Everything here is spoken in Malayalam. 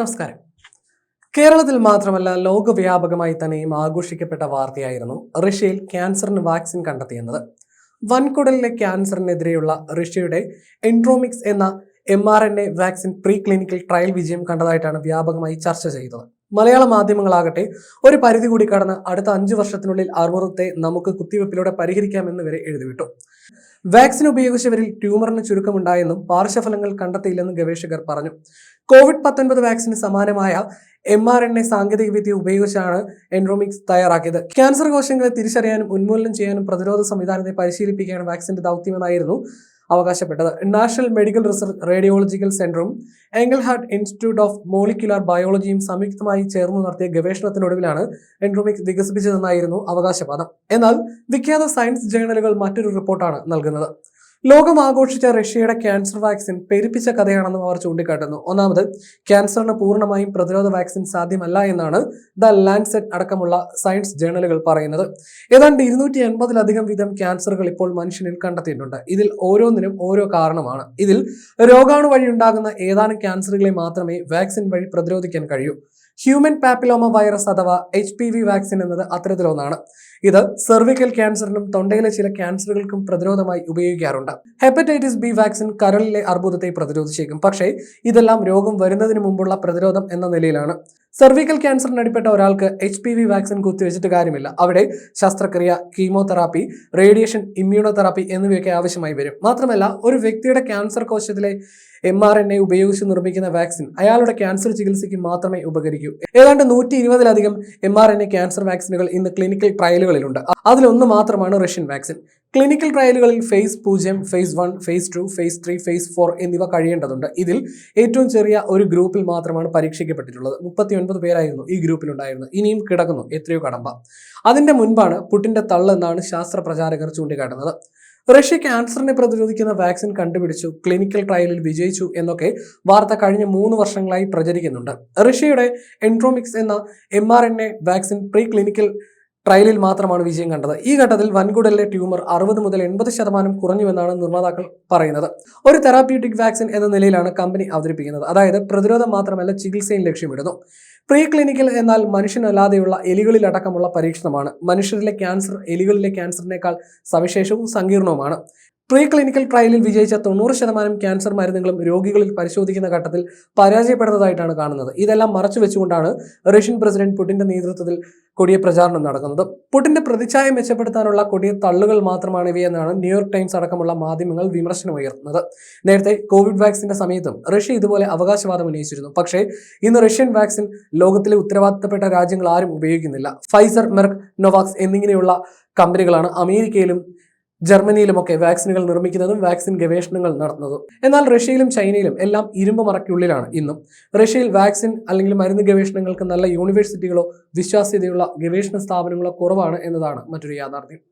നമസ്കാരം. കേരളത്തിൽ മാത്രമല്ല ലോകവ്യാപകമായി തന്നെയും ആഘോഷിക്കപ്പെട്ട വാർത്തയായിരുന്നു റഷ്യയിൽ ക്യാൻസറിന് വാക്സിൻ കണ്ടെത്തിയെന്നത്. വൻകുടലിലെ ക്യാൻസറിനെതിരെയുള്ള റഷ്യയുടെ എൻട്രോമിക്സ് എന്ന M R N A vaccine preclinical trial വിജയം കണ്ടതായിട്ടാണ് വ്യാപകമായി ചർച്ച ചെയ്തത്. മലയാള മാധ്യമങ്ങളാകട്ടെ ഒരു പരിധി കൂടി കടന്ന് അടുത്ത അഞ്ചു വർഷത്തിനുള്ളിൽ അർബുദത്തെ നമുക്ക് കുത്തിവെപ്പിലൂടെ പരിഹരിക്കാമെന്ന് വരെ എഴുതിവിട്ടു. വാക്സിൻ ഉപയോഗിച്ചവരിൽ ട്യൂമറിന് ചുരുക്കമുണ്ടായെന്നും പാർശ്വഫലങ്ങൾ കണ്ടെത്തിയില്ലെന്നും ഗവേഷകർ പറഞ്ഞു. കോവിഡ് പത്തൊൻപത് വാക്സിന് സമാനമായ എം ആർ എൻ എ സാങ്കേതികവിദ്യ ഉപയോഗിച്ചാണ് എൻഡ്രോമിക്സ് തയ്യാറാക്കിയത്. ക്യാൻസർ കോശങ്ങളെ തിരിച്ചറിയാനും ഉന്മൂലനം ചെയ്യാനും പ്രതിരോധ സംവിധാനത്തെ പരിശീലിപ്പിക്കാനും വാക്സിന്റെ ദൗത്യമെന്നായിരുന്നു അവകാശപ്പെട്ടത്. നാഷണൽ മെഡിക്കൽ റിസർച്ച് റേഡിയോളജിക്കൽ സെന്ററും Engelhardt institute of molecular ബയോളജിയും സംയുക്തമായി ചേർന്ന് നടത്തിയ ഗവേഷണത്തിനൊടുവിലാണ് എൻഡ്രോമിക് വികസിപ്പിച്ചതെന്നായിരുന്നു അവകാശവാദം. എന്നാൽ വിഖ്യാത സയൻസ് ജേണലുകൾ മറ്റൊരു റിപ്പോർട്ടാണ് നൽകുന്നത്. ലോകം ആഘോഷിച്ച റഷ്യയുടെ ക്യാൻസർ വാക്സിൻ പെരുപ്പിച്ച കഥയാണെന്നും അവർ ചൂണ്ടിക്കാട്ടുന്നു. ഒന്നാമത് ക്യാൻസറിന് പൂർണമായും പ്രതിരോധ വാക്സിൻ സാധ്യമല്ല എന്നാണ് ദ ലാൻഡ്സെറ്റ് അടക്കമുള്ള സയൻസ് ജേണലുകൾ പറയുന്നത്. ഏതാണ്ട് ഇരുന്നൂറ്റി എൺപതിലധികം വിധം ക്യാൻസറുകൾ ഇപ്പോൾ മനുഷ്യനിൽ കണ്ടെത്തിയിട്ടുണ്ട്. ഇതിൽ ഓരോന്നിനും ഓരോ കാരണമാണ്. ഇതിൽ രോഗാണു വഴി ഉണ്ടാകുന്ന ഏതാനും ക്യാൻസറുകളെ മാത്രമേ വാക്സിൻ വഴി പ്രതിരോധിക്കാൻ കഴിയൂ. ഹ്യൂമൻ പാപ്പിലോമ വൈറസ് അഥവാ എച്ച് പി വി വാക്സിൻ എന്നത് അത്തരത്തിലൊന്നാണ്. ഇത് സെർവിക്കൽ ക്യാൻസറിനും തൊണ്ടയിലെ ചില ക്യാൻസറുകൾക്കും പ്രതിരോധമായി ഉപയോഗിക്കാറുണ്ട്. ഹെപ്പറ്റൈറ്റിസ് ബി വാക്സിൻ കരളിലെ അർബുദത്തെ പ്രതിരോധിച്ചേക്കും. പക്ഷേ ഇതെല്ലാം രോഗം വരുന്നതിന് മുമ്പുള്ള പ്രതിരോധം എന്ന നിലയിലാണ്. സെർവിക്കൽ ക്യാൻസറിന് അടിപ്പെട്ട ഒരാൾക്ക് എച്ച് പി വി വാക്സിൻ കുത്തിവെച്ചിട്ട് കാര്യമില്ല. അവിടെ ശസ്ത്രക്രിയ കീമോതെറാപ്പി റേഡിയേഷൻ ഇമ്മ്യൂണോതെറാപ്പി എന്നിവയൊക്കെ ആവശ്യമായി വരും. മാത്രമല്ല ഒരു വ്യക്തിയുടെ ക്യാൻസർ കോശത്തിലെ എം ആർ എൻ എ ഉപയോഗിച്ച് നിർമ്മിക്കുന്ന വാക്സിൻ അയാളുടെ ക്യാൻസർ ചികിത്സയ്ക്ക് മാത്രമേ ഉപകരിക്കൂ. ഏതാണ്ട് നൂറ്റി ഇരുപതിലധികം M R N A cancer വാക്സിനുകൾ ഇന്ന് ക്ലിനിക്കൽ ട്രയലുകളിലുണ്ട് അതിലൊന്ന് മാത്രമാണ് റഷ്യൻ വാക്സിൻ ക്ലിനിക്കൽ ട്രയലുകളിൽ ഫേസ് പൂജ്യം phase one phase two phase three phase four എന്നിവ കഴിയേണ്ടതുണ്ട്. ഇതിൽ ഏറ്റവും ചെറിയ ഒരു ഗ്രൂപ്പിൽ മാത്രമാണ് പരീക്ഷിക്കപ്പെട്ടിട്ടുള്ളത്. മുപ്പത്തി ഒൻപത് പേരായിരുന്നു ഈ ഗ്രൂപ്പിൽ ഗ്രൂപ്പിലുണ്ടായിരുന്നത്. ഇനിയും കിടക്കുന്നു. എത്രയോ കടമ്പ. അതിന്റെ മുൻപാണ് പുട്ടിന്റെ തള്ളെന്നാണ് ശാസ്ത്ര പ്രചാരകർ ചൂണ്ടിക്കാട്ടുന്നത്. റഷ്യ ക്യാൻസറിനെ പ്രതിരോധിക്കുന്ന വാക്സിൻ കണ്ടുപിടിച്ചു. ക്ലിനിക്കൽ ട്രയലിൽ വിജയിച്ചു എന്നൊക്കെ വാർത്ത കഴിഞ്ഞ മൂന്ന് വർഷങ്ങളായി പ്രചരിക്കുന്നുണ്ട്. റഷ്യയുടെ എൻട്രോമിക്സ് എന്ന എ വാക്സിൻ പ്രീ ക്ലിനിക്കൽ ട്രയലിൽ മാത്രമാണ് വിജയം കണ്ടത്. ഈ ഘട്ടത്തിൽ വൻകുടലിലെ ട്യൂമർ അറുപത് മുതൽ എൺപത് ശതമാനം കുറഞ്ഞുവെന്നാണ് നിർമ്മാതാക്കൾ പറയുന്നത്. ഒരു തെറാപ്യൂട്ടിക് വാക്സിൻ എന്ന നിലയിലാണ് കമ്പനി അവതരിപ്പിക്കുന്നത്. അതായത് പ്രതിരോധം മാത്രമല്ല ചികിത്സയും ലക്ഷ്യമിടുന്നു. പ്രീ ക്ലിനിക്കൽ എന്നാൽ മനുഷ്യനല്ലാതെയുള്ള എലികളിലടക്കമുള്ള പരീക്ഷണമാണ്. മനുഷ്യരിലെ ക്യാൻസർ എലികളിലെ ക്യാൻസറിനേക്കാൾ സവിശേഷവും സങ്കീർണവുമാണ്. പ്രീ ക്ലിനിക്കൽ ട്രയലിൽ വിജയിച്ച തൊണ്ണൂറ് ശതമാനം ക്യാൻസർ മരുന്നുകളും രോഗികളിൽ പരിശോധിക്കുന്ന ഘട്ടത്തിൽ പരാജയപ്പെടുന്നതായിട്ടാണ് കാണുന്നത്. ഇതെല്ലാം മറച്ചു വെച്ചുകൊണ്ടാണ് റഷ്യൻ പ്രസിഡന്റ് പുടിന്റെ നേതൃത്വത്തിൽ കൊടിയ പ്രചാരണം നടക്കുന്നത്. പുടിന്റെ പ്രതിച്ഛായ മെച്ചപ്പെടുത്താനുള്ള കൊടിയ തള്ളുകൾ മാത്രമാണ് ഇവയെന്നാണ് ന്യൂയോർക്ക് ടൈംസ് അടക്കമുള്ള മാധ്യമങ്ങൾ വിമർശനം വിമർശനമുയർത്തുന്നത് നേരത്തെ കോവിഡ് വാക്സിന്റെ സമയത്തും റഷ്യ ഇതുപോലെ അവകാശവാദം ഉന്നയിച്ചിരുന്നു. പക്ഷേ ഇന്ന് റഷ്യൻ വാക്സിൻ ലോകത്തിലെ ഉത്തരവാദിത്തപ്പെട്ട രാജ്യങ്ങൾ ആരും ഉപയോഗിക്കുന്നില്ല. ഫൈസർ മെർക്ക് നൊവാക്സ് എന്നിങ്ങനെയുള്ള കമ്പനികളാണ് അമേരിക്കയിലും ജർമ്മനിയിലുമൊക്കെ വാക്സിനുകൾ നിർമ്മിക്കുന്നതും വാക്സിൻ ഗവേഷണങ്ങൾ നടത്തുന്നതും. എന്നാൽ റഷ്യയിലും ചൈനയിലും എല്ലാം ഇരുമ്പ് മറയ്ക്കുള്ളിലാണ് ഇന്നും. റഷ്യയിൽ വാക്സിൻ അല്ലെങ്കിൽ മരുന്ന് ഗവേഷണങ്ങൾക്ക് നല്ല യൂണിവേഴ്സിറ്റികളോ വിശ്വാസ്യതയുള്ള ഗവേഷണ സ്ഥാപനങ്ങളോ കുറവാണ് എന്നതാണ് മറ്റൊരു യാഥാർത്ഥ്യം.